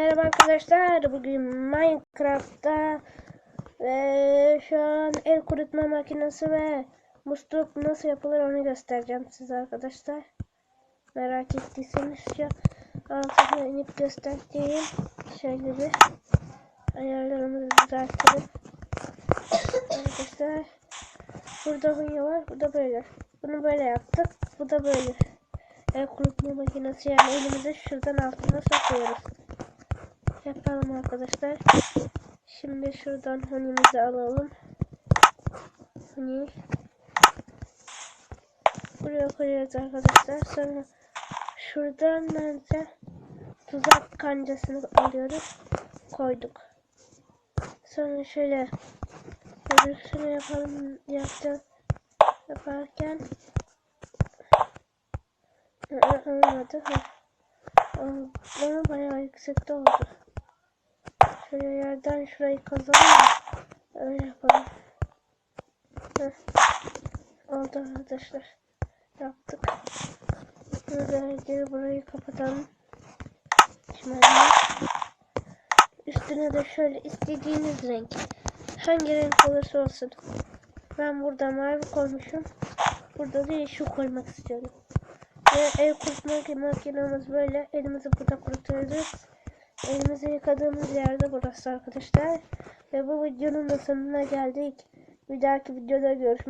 Merhaba arkadaşlar. Bugün Minecraft'ta ve şu an el kurutma makinesi ve musluk nasıl yapılır onu göstereceğim size arkadaşlar. Merak ettiyseniz şu altına inip göstereyim. Şöyle bir ayarlarımızı düzeltelim. Arkadaşlar burada bunyo var. Bu da böyle. Bunu böyle yaptık. Bu da böyle. El kurutma makinesi yani elimizi şuradan altına sokuyoruz. Yapalım arkadaşlar. Şimdi şuradan honimizi alalım. Honi. Buraya koyuyoruz arkadaşlar. Sonra şuradan bence tuzak kancasını alıyoruz. Koyduk. Sonra şöyle şunu yapalım yapacağız. Yaparken olmadı. Ama bayağı yüksekte oldu. Şöyle yerden şurayı kazalım da öyle yapalım. Heh. Oldu arkadaşlar. Yaptık. Böylece burayı kapatalım. Şimdi üstüne de şöyle istediğiniz renk. Hangi renk olursa olsun. Ben burada mavi koymuşum. Burada da yeşil koymak istiyorum. Ve el kurutma makinemiz böyle. Elimizi burada kurutuyoruz. Elimizi yıkadığımız yerde burası arkadaşlar. Ve bu videonun da sonuna geldik. Bir dahaki videoda görüşmek